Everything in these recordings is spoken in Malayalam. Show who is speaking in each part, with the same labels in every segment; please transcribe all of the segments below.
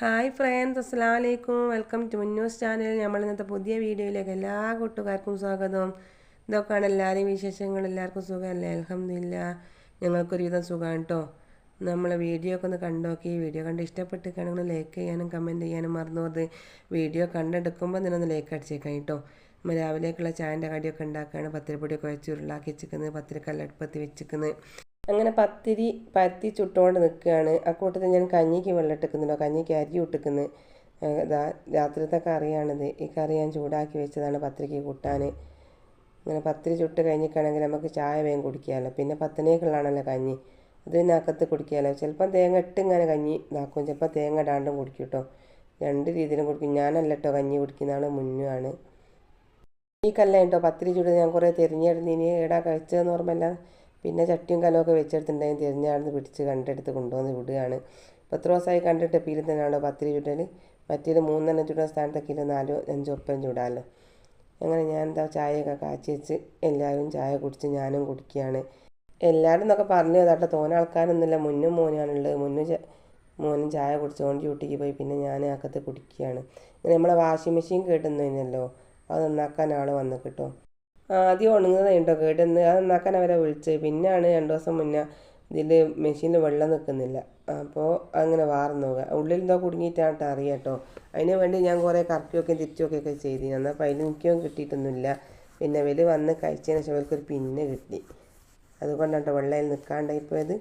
Speaker 1: ഹായ് ഫ്രണ്ട്സ് അസ്സാം വലൈക്കും വെൽക്കം ടു ന്യൂസ് ചാനൽ നമ്മൾ ഇന്നത്തെ പുതിയ വീഡിയോയിലേക്ക് എല്ലാ കൂട്ടുകാർക്കും സ്വാഗതം. ഇതൊക്കെയാണ് എല്ലാവരെയും വിശേഷങ്ങൾ. എല്ലാവർക്കും സുഖമല്ലേ? അലഹമില്ല ഞങ്ങൾക്കൊരുവിധം സുഖമാണ് കേട്ടോ നമ്മളെ വീഡിയോ ഒക്കെ ഒന്ന് കണ്ടോക്കി. വീഡിയോ കണ്ട് ഇഷ്ടപ്പെട്ടിട്ടാണെങ്കിൽ ലൈക്ക് ചെയ്യാനും കമന്റ് ചെയ്യാനും മറന്നു വീഡിയോ കണ്ടെടുക്കുമ്പോൾ തന്നെ ഒന്ന് ലൈക്ക് അടിച്ചേക്കാം കേട്ടോ നമ്മൾ രാവിലേക്കുള്ള ചായന്റെ കടിയൊക്കെ ഉണ്ടാക്കുകയാണ്. പത്തിരിപ്പൊടിയൊക്കെ വെച്ച് ഉരുളാക്കി വെച്ചിരിക്കുന്നത്. പത്തിരിക്കല്ലടുപ്പത്തി വെച്ചിരിക്കുന്നത്. അങ്ങനെ പത്തിരി പരത്തി ചുട്ടുകൊണ്ട് നിൽക്കുകയാണ് ആ കൂട്ടത്തിൽ ഞാൻ കഞ്ഞിക്ക് വെള്ളം കഞ്ഞിക്ക് അരി ഇട്ടിക്കുന്നു. ഇതാ രാത്രിത്തെ കറിയാണിത്. ഈ കറി ഞാൻ ചൂടാക്കി വെച്ചതാണ് പത്തിരിക്ക് കൂട്ടാൻ. അങ്ങനെ പത്തിരി ചുട്ട് കഴിഞ്ഞിട്ടാണെങ്കിൽ നമുക്ക് ചായ വേഗം കുടിക്കാമല്ലോ പിന്നെ പത്തനേക്കുള്ളതാണല്ലോ കഞ്ഞി. അത് പിന്നെ അകത്ത് കുടിക്കാമല്ലോ ചിലപ്പം തേങ്ങ ഇട്ടിങ്ങനെ കഞ്ഞി ഇതാക്കും. ചിലപ്പോൾ തേങ്ങ ഇടാണ്ടും കുടിക്കും കേട്ടോ. രണ്ട് രീതിയിലും കുടിക്കും. ഞാനല്ല കേട്ടോ കഞ്ഞി കുടിക്കുന്നതാണ് മുന്നുമാണ് ഈ കല്ല കേട്ടോ പത്തിരി ചുട്ട് ഞാൻ കുറേ തിരിഞ്ഞെടുത്ത് ഇനി ഏടാ കഴിച്ചതെന്ന് ഓർമ്മല്ല പിന്നെ ചട്ടിയും കലമൊക്കെ വെച്ചെടുത്തിട്ടുണ്ടെങ്കിൽ തിരിഞ്ഞാടുന്ന് പിടിച്ച് കണ്ടെടുത്ത് കൊണ്ടുവന്ന് വിടുകയാണ്. പത്ത് ദിവസമായി കണ്ടിട്ട് പീലും തന്നെയാണോ പത്തിരി ചുട്ടൽ മറ്റേത് മൂന്നെണ്ണം ചുടുന്ന സ്ഥാനത്തൊക്കെ ഇല്ല നാലോ അഞ്ചോ ഒപ്പം ചൂടാമല്ലോ അങ്ങനെ ഞാൻ എന്താ ചായയൊക്കെ കാച്ചി വെച്ച് എല്ലാവരും ചായ കുടിച്ച് ഞാനും കുടിക്കുകയാണ്. എല്ലാവരും എന്നൊക്കെ പറഞ്ഞു അതാട്ടെ തോന ആൾക്കാരൊന്നുമില്ല. മുന്നും മോനാണുള്ളത് മുന്നും മോനും ചായ കുടിച്ചുകൊണ്ട് ഡ്യൂട്ടിക്ക് പോയി. പിന്നെ ഞാൻ അകത്ത് കുടിക്കുകയാണ്. ഇങ്ങനെ നമ്മളെ വാഷിംഗ് മെഷീൻ കേട്ടുന്നതിനല്ലോ അത് നന്നാക്കാൻ ആൾ വന്നു കിട്ടോ. ആദ്യം ഉണങ്ങുന്നത് കേട്ടോ കേട്ടെന്ന് അത് നന്നാക്കാൻ അവരെ വിളിച്ചത് പിന്നെയാണ് രണ്ട് ദിവസം മുന്നേ ഇതിൽ മെഷീനിൽ വെള്ളം നിൽക്കുന്നില്ല. അപ്പോൾ അങ്ങനെ വാർന്നു പോകുക ഉള്ളിൽ എന്തോ കുടുങ്ങിയിട്ടാട്ടോ അറിയാം കേട്ടോ അതിന് വേണ്ടി ഞാൻ കുറേ കറക്കിയൊക്കെ തിരിച്ചൊക്കെ ചെയ്തു എന്നാൽ അതിൽ എനിക്കും കിട്ടിയിട്ടൊന്നുമില്ല. പിന്നെ വലിയ വന്ന് കഴിച്ചതിന് ശേഷം അവർക്കൊരു പിന്നെ കിട്ടി. അതുകൊണ്ടാണ് വെള്ളയിൽ നിൽക്കാണ്ടായിപ്പോയത്.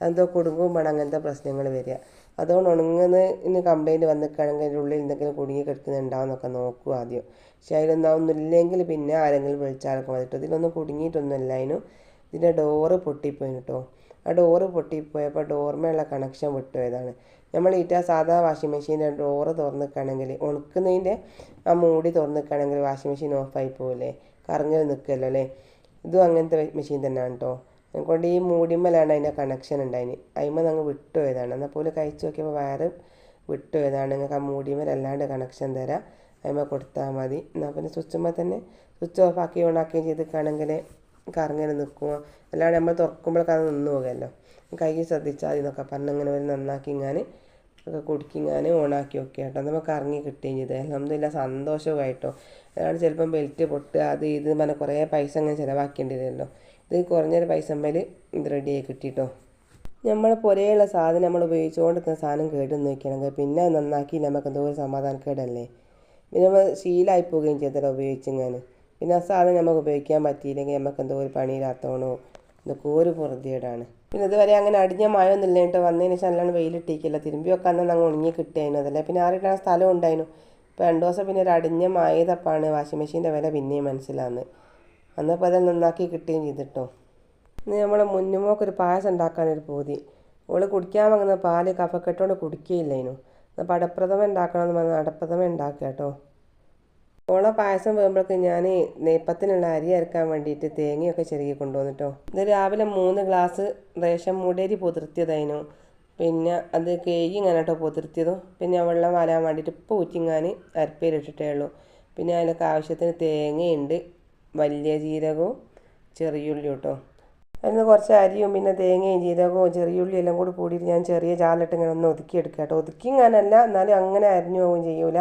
Speaker 1: എന്തോ കുടുങ്ങുമ്പോൾ അങ്ങനത്തെ പ്രശ്നങ്ങൾ വരിക. അതുകൊണ്ട് ഉണങ്ങുന്നതിന് കംപ്ലൈന്റ് വന്നിക്കുകയാണെങ്കിൽ അതിന്റെ ഉള്ളിൽ എന്തെങ്കിലും കുടുങ്ങി കിടക്കുന്നുണ്ടാവുമെന്നൊക്കെ നോക്കുക ആദ്യം. പക്ഷേ അതിലൊന്നാവുന്നില്ലെങ്കിൽ പിന്നെ ആരെങ്കിലും വിളിച്ചാലൊക്കെ മതി കേട്ടോ. ഇതിലൊന്നും കുടുങ്ങിയിട്ടൊന്നുമില്ല. അതിനു ഇതിന്റെ ഡോറ് പൊട്ടിപ്പോയി കേട്ടോ. ആ ഡോറ് പൊട്ടിപ്പോയപ്പോൾ ഡോർമേലുള്ള കണക്ഷൻ വിട്ടുപോയതാണ്. നമ്മൾ ഈറ്റ സാധാ വാഷിംഗ് മെഷീന്റെ ഡോറ് തുറന്നിക്കുകയാണെങ്കിൽ ഉണക്കുന്നതിന്റെ ആ മൂടി തുറന്നിക്കുകയാണെങ്കിൽ വാഷിംഗ് മെഷീൻ ഓഫായി പോകില്ലേ കറങ്ങൽ നിൽക്കുമല്ലോ അല്ലേ? ഇതും അങ്ങനത്തെ മെഷീൻ തന്നെയാണ് കേട്ടോ. കൊണ്ട് ഈ മൂടിമ്മലാണ് അതിന്റെ കണക്ഷൻ ഉണ്ടായിന്. അതിമ്മ അങ്ങ് വിട്ടുപോയതാണ്. എന്നാൽ പോലും കഴിച്ചു നോക്കിയപ്പോൾ വയറ് വിട്ടുപോയതാണ്. നിങ്ങൾക്ക് ആ മൂടിമ്മലല്ലാണ്ട് കണക്ഷൻ തരാം. അതിമ്മ കൊടുത്താൽ മതി. എന്നാൽ പിന്നെ സ്വിച്ചുമ്മ തന്നെ സ്വിച്ച് ഓഫ് ആക്കി ഓണാക്കുകയും ചെയ്തിട്ടാണെങ്കിൽ കറങ്ങനെ നിൽക്കുക അല്ലാണ്ട് നമ്മൾ തുറക്കുമ്പോഴൊക്കെ അത് നിന്ന് പോകുമല്ലോ കൈ ശ്രദ്ധിച്ചാൽ മതി എന്നൊക്കെ പറഞ്ഞ് അങ്ങനെ ഒരു നന്നാക്കി ഞാൻ ഒക്കെ കുടിക്കിങ്ങാൻ ഓണാക്കി ഒക്കെ കേട്ടോ നമുക്ക് കറങ്ങി കിട്ടുകയും ചെയ്ത്. അലഹമില്ല സന്തോഷമായിട്ടോ അതാണ് ചിലപ്പം ബെൽറ്റ് പൊട്ട് അത് ഇത് പറഞ്ഞാൽ കുറേ പൈസ അങ്ങനെ ചിലവാക്കേണ്ടി വരുമല്ലോ ഇത് കുറഞ്ഞൊരു പൈസ മേൽ ഇത് റെഡിയായി കിട്ടിട്ടോ. നമ്മൾ പുരയുള്ള സാധനം നമ്മൾ ഉപയോഗിച്ചുകൊണ്ടിരിക്കുന്ന സാധനം കേട്ടെന്ന് വെക്കണമെങ്കിൽ പിന്നെ നന്നാക്കി നമുക്ക് എന്തോ ഒരു സമാധാനക്കേടല്ലേ. പിന്നെ നമ്മൾ ശീലമായി പോവുകയും ചെയ്തല്ലോ ഉപയോഗിച്ചിങ്ങനെ. പിന്നെ ആ സാധനം നമുക്ക് ഉപയോഗിക്കാൻ പറ്റിയില്ലെങ്കിൽ നമുക്ക് എന്തോ ഒരു പണിയില്ലാത്തോണോ? ഇതൊക്കെ ഒരു പുറത്തേടാണ് പിന്നെ ഇതുവരെ അങ്ങനെ അടിഞ്ഞ മഴ ഒന്നും കേട്ടോ. വന്നതിന് ശേഷം നല്ലോണം തിരുമ്പി ഒക്കെ അന്ന് അങ്ങ് ഉണങ്ങി കിട്ടിയായിരുന്നു അതല്ലേ. പിന്നെ ആരുടെ സ്ഥലം ഉണ്ടായിരുന്നു. ഇപ്പോൾ രണ്ടു ദിവസം പിന്നെ ഒരു അടിഞ്ഞ മായതപ്പാണ് വാഷിംഗ് മെഷീന്റെ വില പിന്നെയും മനസ്സിലാന്ന് അന്നപ്പോൾ അത് നന്നാക്കി കിട്ടുകയും ചെയ്തിട്ടോ. ഇന്ന് നമ്മളെ മുന്നുമോക്കൊരു പായസം ഉണ്ടാക്കാനൊരു പൂതി. ഓൾ കുടിക്കാൻ വാങ്ങുന്ന പാൽ കഫക്കെട്ടോണ്ട് കുടിക്കുകയില്ലേനു അപ്പോൾ അടപ്രഥമ ഉണ്ടാക്കണമെന്ന് പറഞ്ഞാൽ അടപ്രഥമ ഉണ്ടാക്കുക കേട്ടോ. ഓളെ പായസം വേകുമ്പോഴേക്ക് ഞാൻ നെയ്പ്പത്തിനുള്ള അരി അരക്കാൻ വേണ്ടിയിട്ട് തേങ്ങയൊക്കെ ചെറുകി കൊണ്ടുവന്നിട്ടോ. ഇത് രാവിലെ മൂന്ന് ഗ്ലാസ് റേഷൻ മുടരി പൊതിർത്തിയതായിരുന്നു പിന്നെ അത് കേക്ക് ഇങ്ങനെ കേട്ടോ പൊതിർത്തിയതും. പിന്നെ വെള്ളം വരാൻ വേണ്ടിയിട്ട് ഇപ്പോൾ ഊറ്റിങ്ങാൻ അരപ്പേരിട്ടിട്ടേ ഉള്ളൂ. പിന്നെ അതിലൊക്കെ ആവശ്യത്തിന് തേങ്ങയുണ്ട്. വലിയ ജീരകവും ചെറിയുള്ളി കേട്ടോ. അതിന് കുറച്ച് അരിയും പിന്നെ തേങ്ങയും ജീരകവും ചെറിയുള്ളി എല്ലാം കൂടി കൂടിയിട്ട് ഞാൻ ചെറിയ ചാലിട്ട് ഇങ്ങനെ ഒന്ന് ഒതുക്കി എടുക്കുക കേട്ടോ. ഒതുക്കി ഇങ്ങനല്ല എന്നാലും അങ്ങനെ അരിഞ്ഞു പോവുകയും ചെയ്യൂല.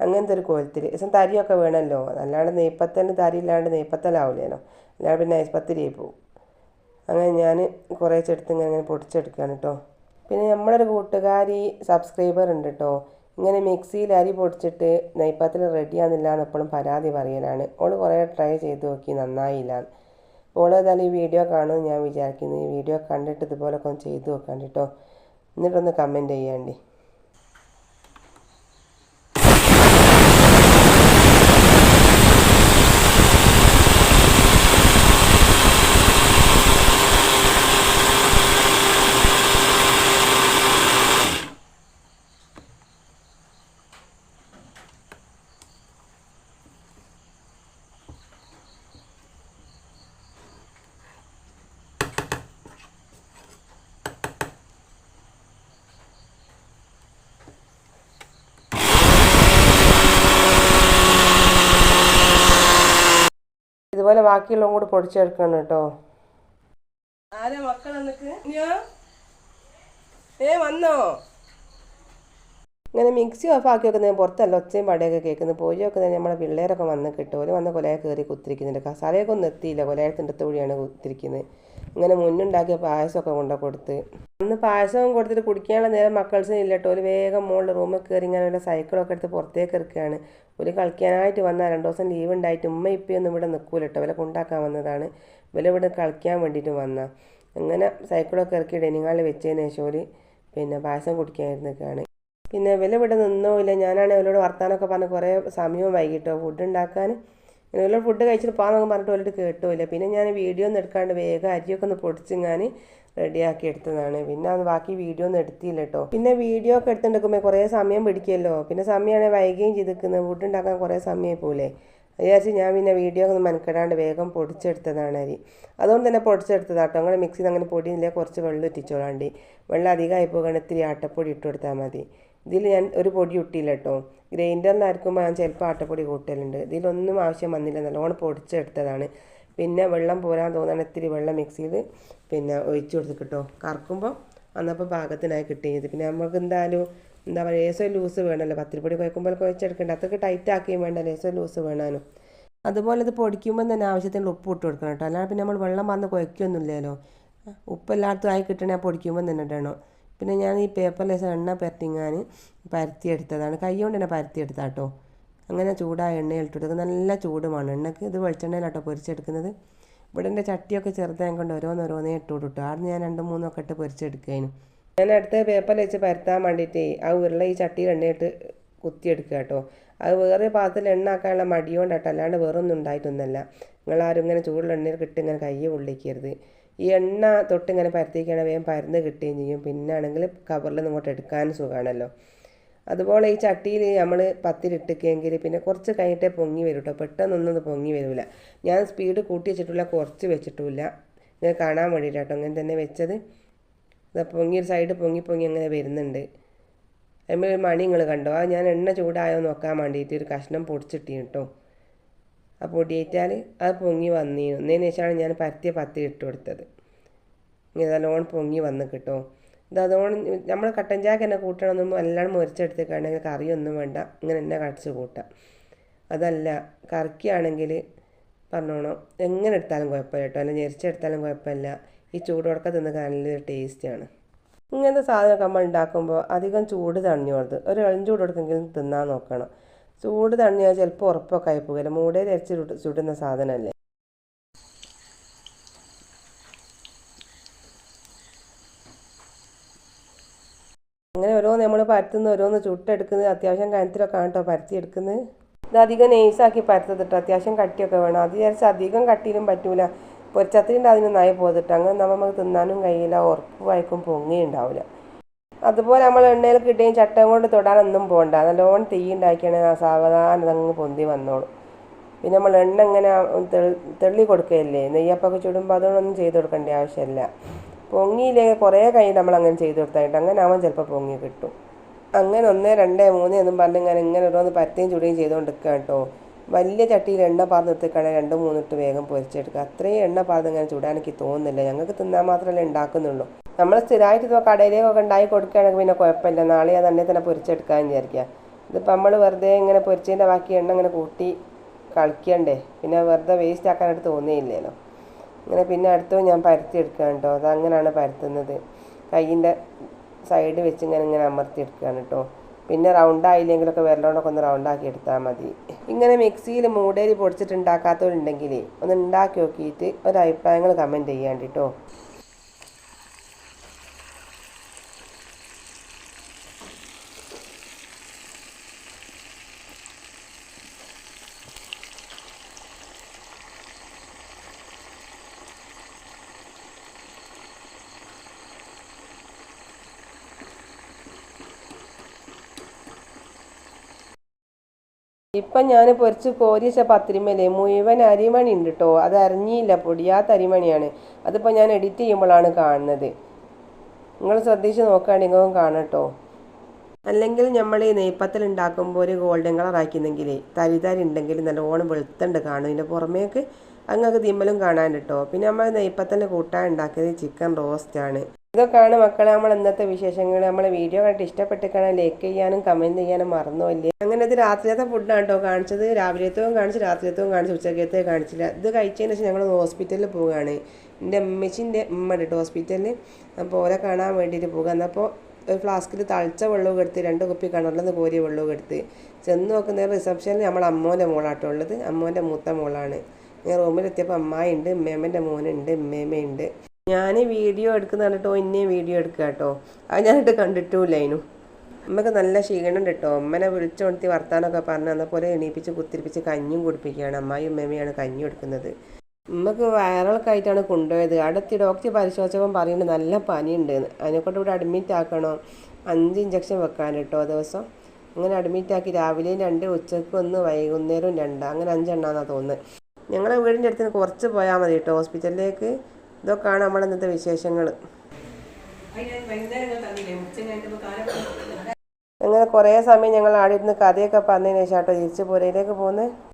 Speaker 1: അങ്ങനത്തെ ഒരു കോലത്തിൽ. ദിവസം തരിയൊക്കെ വേണമല്ലോ. അല്ലാണ്ട് നെയ്പ്പത്തലിന് തരി ഇല്ലാണ്ട് നെയ്പ്പത്തലാവില്ലല്ലോ അല്ലാണ്ട് പിന്നെ നെയ്പ്പത്തിരിയായി പോകും അങ്ങനെ ഞാൻ കുറേ ചെടുത്ത് ഇങ്ങനെ ഇങ്ങനെ പൊടിച്ചെടുക്കുകയാണ് കേട്ടോ. പിന്നെ നമ്മളൊരു കൂട്ടുകാരി സബ്സ്ക്രൈബർ ഉണ്ട് കേട്ടോ. ഇങ്ങനെ മിക്സിയിൽ അരി പൊടിച്ചിട്ട് നെയ്പ്പത്തിൽ റെഡിയാകുന്നില്ല എന്ന് എപ്പോഴും പരാതി പറയലാണ്. ഓൾ കുറേ ട്രൈ ചെയ്ത് നോക്കി നന്നായില്ല. ഓൾ ഏതായാലും ഈ വീഡിയോ കാണുമെന്ന് ഞാൻ വിചാരിക്കുന്നു. ഈ വീഡിയോ കണ്ടിട്ട് ഇതുപോലൊക്കെ ഒന്ന് ചെയ്ത് നോക്കാൻ കേട്ടോ എന്നിട്ടൊന്ന് കമന്റ് ചെയ്യാണ്ടി. ഇതുപോലെ ബാക്കിയുള്ളതും കൂടി പൊടിച്ചെടുക്കണം കേട്ടോ. ആരാ മക്കളെ ഏ വന്നോ? ഇങ്ങനെ മിക്സി ഓഫ് ആക്കി വെക്കുന്നത് പുറത്തല്ല ഒച്ചയും പടയൊക്കെ കേൾക്കുന്നത്. പോയി വെക്കുന്നത് നമ്മളെ പിള്ളേരൊക്കെ വന്ന് കിട്ടും. ഒരു വന്ന് കൊലയെ കയറി കുത്തിരിക്കുന്നുണ്ട്. കസാലയൊക്കെ ഒന്നും എത്തിയില്ല. കൊലയത്തിന്റെ അടുത്ത കുത്തിരിക്കുന്നത്. ഇങ്ങനെ മുന്നുണ്ടാക്കിയ പായസമൊക്കെ കൊണ്ടു കൊടുത്ത്. അന്ന് പായസവും കൊടുത്തിട്ട് കുടിക്കാനുള്ള നേരം മക്കൾസിന് ഇല്ല കേട്ടോ. ഒരു വേഗം മുകളിൽ റൂമിൽ കയറി ഇങ്ങനെ വല്ല സൈക്കിളൊക്കെ എടുത്ത് പുറത്തേക്ക് ഇറക്കുകയാണ്. ഒരു കളിക്കാനായിട്ട് വന്നാൽ രണ്ട് ദിവസം ലീവ് ഉണ്ടായിട്ട് ഉമ്മ ഇപ്പൊന്നും ഇവിടെ നിൽക്കൂല കേട്ടോ. വില കൊണ്ടാക്കാൻ വന്നതാണ്. വില ഇവിടെ കളിക്കാൻ വേണ്ടിയിട്ട് വന്ന. അങ്ങനെ സൈക്കിളൊക്കെ ഇറക്കി ഡൈനിങ് ഹാളിൽ വെച്ചതിന് ശേഷം ഒരു പിന്നെ പായസം കുടിക്കാനിരുന്നൊക്കെയാണ്. പിന്നെ വില ഇവിടെ നിന്നോ ഇല്ല. ഞാനാണെങ്കിൽ അവരോട് വർത്താനമൊക്കെ പറഞ്ഞ് കുറേ സമയവും വൈകിട്ടോ. ഫുഡ് ഉണ്ടാക്കാൻ ഇങ്ങനെ വല്ല ഫുഡ് കഴിച്ചിട്ട് പോകാമെന്നൊക്കെ പറഞ്ഞിട്ട് അവരോട് കേട്ടുമില്ല പിന്നെ ഞാൻ വീഡിയോ ഒന്നും എടുക്കാണ്ട് വേഗം അരിയൊക്കെ ഒന്ന് പൊടിച്ച് ഞാൻ റെഡിയാക്കി എടുത്തതാണ്. പിന്നെ അത് ബാക്കി വീഡിയോ ഒന്നും എടുത്തില്ല കേട്ടോ പിന്നെ വീഡിയോ ഒക്കെ എടുത്തിട്ടുണ്ടെക്കുമ്പോൾ കുറേ സമയം പിടിക്കുമല്ലോ പിന്നെ സമയമാണ് വൈകുകയും ചെയ്തിരിക്കുന്നത് ഫുഡ് ഉണ്ടാക്കാൻ കുറേ സമയം പോലെ വിചാരിച്ച് ഞാൻ പിന്നെ വീഡിയോ ഒന്ന് മനക്കെടാണ്ട് വേഗം പൊടിച്ചെടുത്തതാണ് അരി. അതുകൊണ്ട് തന്നെ പൊടിച്ചെടുത്തതാണ് കേട്ടോ അങ്ങനെ മിക്സിയിൽ അങ്ങനെ പൊടിയില്ല. കുറച്ച് വെള്ളം ഇറ്റിച്ചോളാണ്ടി വെള്ളം അധികമായി പോകണം ഇത്തിരി ആട്ടപ്പൊടി ഇട്ട് കൊടുത്താൽ മതി. ഇതിൽ ഞാൻ ഒരു പൊടി ഇട്ടില്ല കേട്ടോ ഗ്രൈൻഡറിലായിരിക്കുമ്പോൾ ഞാൻ ചിലപ്പോൾ ആട്ടപ്പൊടി കൂട്ടലുണ്ട്. ഇതിലൊന്നും ആവശ്യം വന്നില്ല. നല്ലോണം പൊടിച്ചെടുത്തതാണ്. പിന്നെ വെള്ളം പോരാൻ തോന്നുകയാണ് ഇത്തിരി വെള്ളം മിക്സിയിൽ പിന്നെ ഒഴിച്ചു കൊടുത്ത് കിട്ടോ കറക്കുമ്പോൾ അന്നപ്പോൾ പാകത്തിനായി കിട്ടിയത്. പിന്നെ നമുക്ക് എന്തായാലും എന്താ പറയുക ലേസോ ലൂസ് വേണമല്ലോ പത്തിരിപ്പൊടി കുഴക്കുമ്പോൾ കുഴച്ചെടുക്കേണ്ട. അതൊക്കെ ടൈറ്റ് ആക്കുകയും വേണ്ട. ലേസോ ലൂസ് വേണാനും. അതുപോലെ ഇത് പൊടിക്കുമ്പോൾ തന്നെ ആവശ്യത്തിന് ഉപ്പ് ഇട്ട് കൊടുക്കണം കേട്ടോ അല്ലാതെ പിന്നെ നമ്മൾ വെള്ളം വന്ന് കുഴക്കൊന്നുമില്ലല്ലോ. ഉപ്പ് എല്ലായിടത്തും ആയി കിട്ടണേ പൊടിക്കുമ്പോൾ തന്നെ ഇടണം. പിന്നെ ഞാൻ ഈ പേപ്പർ ലേശം എണ്ണ പരത്തിങ്ങാൻ പരത്തിയെടുത്തതാണ്. കൈ കൊണ്ട് തന്നെ പരത്തിയെടുത്താട്ടോ. അങ്ങനെ ചൂടായ എണ്ണയിൽ ഇട്ടെടുക്കുക നല്ല ചൂടുമാണ്. എണ്ണക്ക് ഇത് വെളിച്ചെണ്ണയിലാട്ടോ പൊരിച്ചെടുക്കുന്നത്. ഇവിടെ എന്റെ ചട്ടിയൊക്കെ ചെറുതായി കൊണ്ട് ഓരോന്നോരോന്നേ ഇട്ട് കൊടുത്തു ആദ്യം ഞാൻ രണ്ടും മൂന്നൊക്കെ ഇട്ട് പൊരിച്ചെടുക്കുകയാണ് ഞാൻ അടുത്ത പേപ്പറിൽ വെച്ച് പരത്താൻ വേണ്ടിയിട്ട് ആ ഉരുള ഈ ചട്ടിയിൽ എണ്ണയിട്ട് കുത്തിയെടുക്കുക കേട്ടോ. അത് വേറെ പാത്രത്തിൽ എണ്ണ ആക്കാനുള്ള മടിയോണ്ടാട്ടോ. അല്ലാണ്ട് വേറൊന്നും ഉണ്ടായിട്ടൊന്നുമല്ല. നിങ്ങളാരും ഇങ്ങനെ ചൂടുള്ള എണ്ണയിൽ കിട്ടി ഇങ്ങനെ കൈ പൊള്ളിക്കരുത്. ഈ എണ്ണ തൊട്ടിങ്ങനെ പരത്തിക്കുകയാണെങ്കിൽ വേഗം പരന്ന് കിട്ടുകയും ചെയ്യും. പിന്നെ ആണെങ്കിൽ കവറിൽ നിന്ന് ഇങ്ങോട്ട് എടുക്കാൻ സുഖമാണല്ലോ അതുപോലെ ഈ ചട്ടിയിൽ നമ്മൾ പത്തിരിട്ടിക്കെങ്കിൽ പിന്നെ കുറച്ച് കഴിഞ്ഞിട്ടേ പൊങ്ങി വരും കേട്ടോ പെട്ടെന്നൊന്നും പൊങ്ങി വരില്ല ഞാൻ സ്പീഡ് കൂട്ടി വെച്ചിട്ടില്ല കുറച്ച് വെച്ചിട്ടില്ല ഇങ്ങനെ കാണാൻ വേണ്ടിയിട്ടാട്ടോ അങ്ങനെ തന്നെ വെച്ചത്. പൊങ്ങി ഒരു സൈഡ് പൊങ്ങി പൊങ്ങി അങ്ങനെ വരുന്നുണ്ട്. അതിന്മേൽ മണി നിങ്ങൾ കണ്ടോ? അത് ഞാൻ എണ്ണ ചൂടായോ നോക്കാൻ വേണ്ടിയിട്ട് ഒരു കഷ്ണം പൊടിച്ചിട്ടി കേട്ടോ ആ പൊടിയേറ്റാൽ അത് പൊങ്ങി വന്നിരുന്നു. എന്നതിന് ശേഷമാണ് ഞാൻ പരത്തിയ പത്തി ഇട്ട് കൊടുത്തത്. ഇങ്ങനെ നല്ലോണം പൊങ്ങി വന്ന് കിട്ടും. ഇത് അതുകൊണ്ട് നമ്മൾ കട്ടൻ ചായക്ക് തന്നെ കൂട്ടണമെന്നും എല്ലാം കഴിഞ്ഞാൽ കറിയൊന്നും വേണ്ട. ഇങ്ങനെ തന്നെ കടച്ച് കൂട്ടാം. അതല്ല കറിക്കാണെങ്കിൽ പറഞ്ഞോണം എങ്ങനെ എടുത്താലും കുഴപ്പമില്ല കേട്ടോ. അല്ല ഞെരിച്ചെടുത്താലും കുഴപ്പമില്ല. ഈ ചൂടോടൊക്കെ തിന്ന് നല്ലൊരു ടേസ്റ്റാണ് ഇങ്ങനത്തെ സാധനമൊക്കെ നമ്മൾ ഉണ്ടാക്കുമ്പോൾ അധികം ചൂട് തണിഞ്ഞോളത് ഒരു ഇളം ചൂട് കൊടുക്കെങ്കിലും തിന്നാൻ നോക്കണം. ചൂട് തണിഞ്ഞാൽ ചിലപ്പോൾ ഉറപ്പൊക്കെ ആയി പോകില്ല മൂടേ തരച്ച് ചുടുന്ന സാധനമല്ലേ അങ്ങനെ ഓരോന്ന് നമ്മൾ പരത്തുന്ന ഓരോന്ന് ചുട്ടെടുക്കുന്നത് അത്യാവശ്യം കനത്തിലൊക്കെ ആണ് കേട്ടോ പരത്തിയെടുക്കുന്നത്. ഇത് അധികം നെയ്സാക്കി പരത്തത്തിട്ട് അത്യാവശ്യം കട്ടിയൊക്കെ വേണം. അത് വിചാരിച്ച് അധികം കട്ടിയിലും പറ്റൂല. പൊരിച്ചത്തിന്റെ അതിന് നായി പോയിട്ട് അങ്ങനെ നമുക്ക് തിന്നാനും കഴിയില്ല ഉറപ്പ് വായിക്കും പൊങ്ങിയുണ്ടാവില്ല അതുപോലെ നമ്മൾ എണ്ണയിൽ കിട്ടുകയും ചട്ടം കൊണ്ട് തൊടാനൊന്നും പോകണ്ട നല്ലോണം തീ ഉണ്ടാക്കിയാണെങ്കിൽ സാവധാനം അതങ്ങ് പൊന്തി വന്നോളും. പിന്നെ നമ്മൾ എണ്ണ ഇങ്ങനെ തെള്ളി കൊടുക്കുകയല്ലേ നെയ്യപ്പൊക്കെ ചുടുമ്പോൾ അതുകൊണ്ടൊന്നും ചെയ്ത് കൊടുക്കേണ്ട ആവശ്യമില്ല പൊങ്ങിയില്ലെങ്കിൽ കുറേ കഴിഞ്ഞ് നമ്മൾ അങ്ങനെ ചെയ്ത് കൊടുത്തായിട്ട് അങ്ങനെ ആവാൻ ചിലപ്പോൾ പൊങ്ങി കിട്ടും. അങ്ങനെ ഒന്ന് രണ്ട് മൂന്ന് എന്നും പറഞ്ഞ് ഇങ്ങനെ ഇങ്ങനെ ഓരോന്ന് പരത്തിയും ചുടുകയും ചെയ്തുകൊണ്ടിരിക്കുക കേട്ടോ വലിയ ചട്ടിയിൽ എണ്ണ പാർന്ന് എടുത്തേക്കാണെങ്കിൽ രണ്ട് മൂന്നിട്ട് വേഗം പൊരിച്ചെടുക്കുക. അത്രയും എണ്ണ പാർന്ന് ഇങ്ങനെ ചൂടാൻ എനിക്ക് തോന്നുന്നില്ല. ഞങ്ങൾക്ക് തിന്നാൻ മാത്രമല്ലേ ഉണ്ടാക്കുന്നുള്ളൂ. നമ്മൾ സ്ഥിരമായിട്ട് ഇപ്പോൾ കടയിലേക്കൊക്കെ ഉണ്ടായി കൊടുക്കുകയാണെങ്കിൽ പിന്നെ കുഴപ്പമില്ല. നാളെ അത് തന്നെ തന്നെ പൊരിച്ചെടുക്കാമെന്ന് വിചാരിക്കുക. ഇതിപ്പോൾ നമ്മൾ വെറുതെ ഇങ്ങനെ പൊരിച്ചതിന്റെ ബാക്കി എണ്ണ ഇങ്ങനെ കൂട്ടി കളിക്കണ്ടേ? പിന്നെ വെറുതെ വേസ്റ്റ് ആക്കാനായിട്ട് തോന്നിയില്ലല്ലോ ഇങ്ങനെ പിന്നെ അടുത്തും ഞാൻ പരത്തി എടുക്കുകയാണ് കേട്ടോ. അതങ്ങനെയാണ് പരത്തുന്നത്. കയ്യിന്റെ സൈഡ് വെച്ച് ഇങ്ങനെ ഇങ്ങനെ അമർത്തി എടുക്കുകയാണ് കേട്ടോ. പിന്നെ റൗണ്ട് വിരലോണ്ടൊക്കെ ഒന്ന് റൗണ്ടാക്കി എടുത്താൽ മതി. ഇങ്ങനെ മിക്സിയിൽ മൂടേരി പൊടിച്ചിട്ട് ഉണ്ടാക്കാത്തവരുണ്ടെങ്കിൽ ഒന്ന് ഉണ്ടാക്കി നോക്കിയിട്ട് ഒരു അഭിപ്രായങ്ങൾ കമന്റ് ചെയ്യാണ്ട് കേട്ടോ. ഇപ്പം ഞാൻ പൊരിച്ച് കോരിച്ച പത്തിരിമല്ലേ മുഴുവൻ അരിമണി ഉണ്ട് കേട്ടോ അത് അറിഞ്ഞില്ല പൊടിയാത്ത അരിമണിയാണ്. അതിപ്പോൾ ഞാൻ എഡിറ്റ് ചെയ്യുമ്പോഴാണ് കാണുന്നത്. നിങ്ങൾ ശ്രദ്ധിച്ച് നോക്കുകയാണെങ്കിൽ കാണാം കേട്ടോ അല്ലെങ്കിൽ നമ്മൾ ഈ നെയ്പ്പത്തിൽ ഉണ്ടാക്കുമ്പോൾ ഒരു ഗോൾഡൻ കളർ ആക്കിയിരുന്നെങ്കിൽ തരി ഉണ്ടെങ്കിൽ നല്ലോണം വെളുത്തുണ്ട് കാണും. ഇതിന്റെ പുറമേക്ക് അങ്ങക്ക് തിമ്മലും കാണാൻ കേട്ടോ പിന്നെ നമ്മൾ നെയ്പ്പത്തിന്റെ കൂട്ടാൻ ഉണ്ടാക്കിയത് ചിക്കൻ റോസ്റ്റാണ് ഇതൊക്കെയാണ് മക്കളെ നമ്മൾ ഇന്നത്തെ വിശേഷങ്ങൾ നമ്മളെ വീഡിയോ കണ്ടിട്ട് ഇഷ്ടപ്പെട്ടിരിക്കണം ലൈക്ക് ചെയ്യാനും കമന്റ് ചെയ്യാനും മറന്നുമില്ലേ അങ്ങനെ ഇത് രാത്രിയത്തെ ഫുഡാണ് കേട്ടോ കാണിച്ചത്. രാവിലത്തേവും കാണിച്ച് രാത്രിയത്തേവും കാണിച്ച് ഉച്ചക്കത്തെ കാണിച്ചില്ല. ഇത് കഴിച്ചതിന് ശേഷം ഞങ്ങൾ ഹോസ്പിറ്റലിൽ പോവുകയാണ്. എന്റെ അമ്മച്ചിന്റെ ഉമ്മ കേട്ടോ ഹോസ്പിറ്റലിൽ അപ്പോൾ ഓരെ കാണാൻ വേണ്ടിയിട്ട് പോകുക എന്നപ്പോൾ ഒരു ഫ്ലാസ്കിൽ തളിച്ച വെള്ളവും എടുത്ത് രണ്ട് കുപ്പി കിണറിൽ നിന്ന് കോരിയ വെള്ളവും എടുത്ത് ചെന്ന് നോക്കുന്ന റിസപ്ഷനിൽ നമ്മൾ അമ്മോന്റെ മോളാട്ടോ ഉള്ളത്. അമ്മോന്റെ മൂത്ത മോളാണ്. ഞാൻ റൂമിലെത്തിയപ്പോൾ അമ്മായി ഉണ്ട് ഉമ്മേമ്മന്റെ മോനുണ്ട് ഉമ്മേമ്മയുണ്ട് ഞാൻ വീഡിയോ എടുക്കുന്ന കണ്ടിട്ടോ ഇന്നേ വീഡിയോ എടുക്കുക കേട്ടോ അത് ഞാനിട്ട് കണ്ടിട്ടുമില്ല അതിനും അമ്മയ്ക്ക് നല്ല ക്ഷീണം കേട്ടോ അമ്മനെ വിളിച്ചുകൊണ്ടി വർത്താനൊക്കെ പറഞ്ഞ് അന്നപോലെ എണീപ്പിച്ച് കുത്തിരിപ്പിച്ച് കഞ്ഞും കുടിപ്പിക്കുകയാണ് അമ്മായി ഉമ്മയാണ് കഞ്ഞി കൊടുക്കുന്നത്. ഉമ്മക്ക് വയറൊക്കെ ആയിട്ടാണ് കൊണ്ടുപോയത്. അടുത്ത് ഡോക്ടർ പരിശോധിച്ചപ്പോൾ പറയുന്നത് നല്ല പനിയുണ്ട് അതിനെക്കൊണ്ട് ഇവിടെ അഡ്മിറ്റ് ആക്കണോ. അഞ്ച് ഇഞ്ചക്ഷൻ വെക്കാൻ കേട്ടോ ദിവസം. അങ്ങനെ അഡ്മിറ്റ് ആക്കി രാവിലെയും രണ്ട് ഉച്ചയ്ക്ക് ഒന്ന് വൈകുന്നേരവും രണ്ട്. അങ്ങനെ അഞ്ചെണ്ണാന്നാണ് തോന്നുന്നത് ഞങ്ങളുടെ വീടിന്റെ അടുത്ത് കുറച്ച് പോയാൽ മതി കേട്ടോ ഹോസ്പിറ്റലിലേക്ക് ഇതൊക്കെയാണ് നമ്മുടെ ഇന്നത്തെ വിശേഷങ്ങൾ അങ്ങനെ കുറേ സമയം ഞങ്ങൾ ആടെ ഇരുന്ന് കഥയൊക്കെ പറഞ്ഞതിന് ശേഷം കേട്ടോ തിരിച്ച് പുരയിലേക്ക് പോകുന്നത്